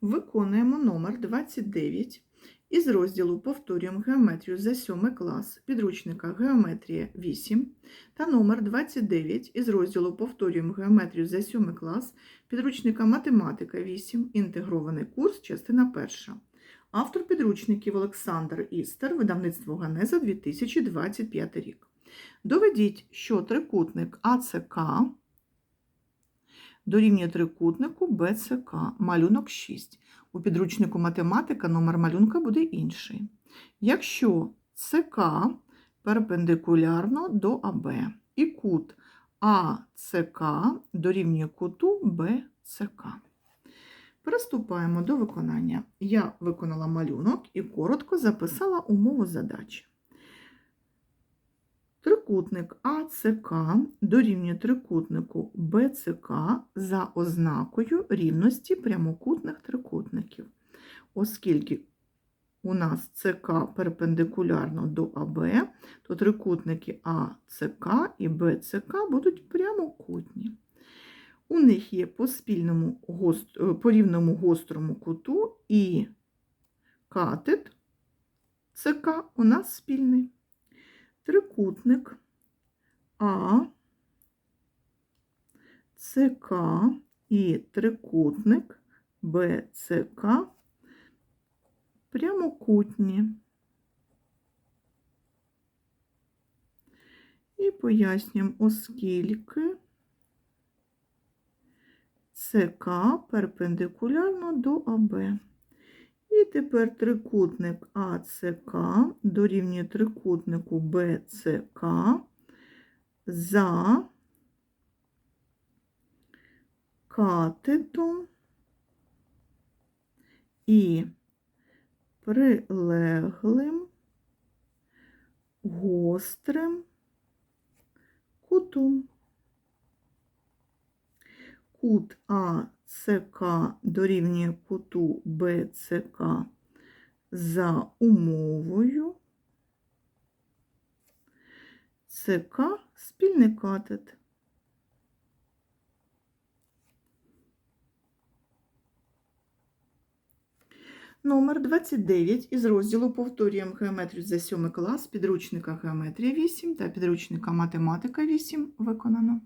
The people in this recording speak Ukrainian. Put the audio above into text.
Виконуємо номер 29 із розділу Повторюємо геометрію за 7 клас підручника Геометрія 8 та номер 29 із розділу Повторюємо геометрію за 7 клас підручника Математика 8, інтегрований курс, частина 1. Автор підручників Олександр Істер, видавництво Ганеза 2025 рік. Доведіть, що трикутник АЦК дорівнює трикутнику БЦК, малюнок 6. У підручнику математика номер малюнка буде інший. Якщо ЦК перпендикулярно до АБ і кут АЦК дорівнює куту БЦК. Приступаємо до виконання. Я виконала малюнок і коротко записала умову задачі. Трикутник АЦК дорівнює трикутнику БЦК за ознакою рівності прямокутних трикутників. Оскільки у нас ЦК перпендикулярно до АБ, то трикутники АЦК і БЦК будуть прямокутні. У них є по спільному по рівному гострому куту і катет ЦК у нас спільний трикутник А, ЦК і трикутник БЦК прямокутні. І пояснюємо, оскільки ЦК перпендикулярно до АБ. І тепер трикутник АЦК дорівнює трикутнику БЦК за катетом і прилеглим гострим кутом. Кут АЦК дорівнює куту БЦК за умовою ЦК спільний катет. Номер 29 із розділу Повторюємо геометрію за 7 клас підручника Геометрія 8 та підручника Математика 8 виконано.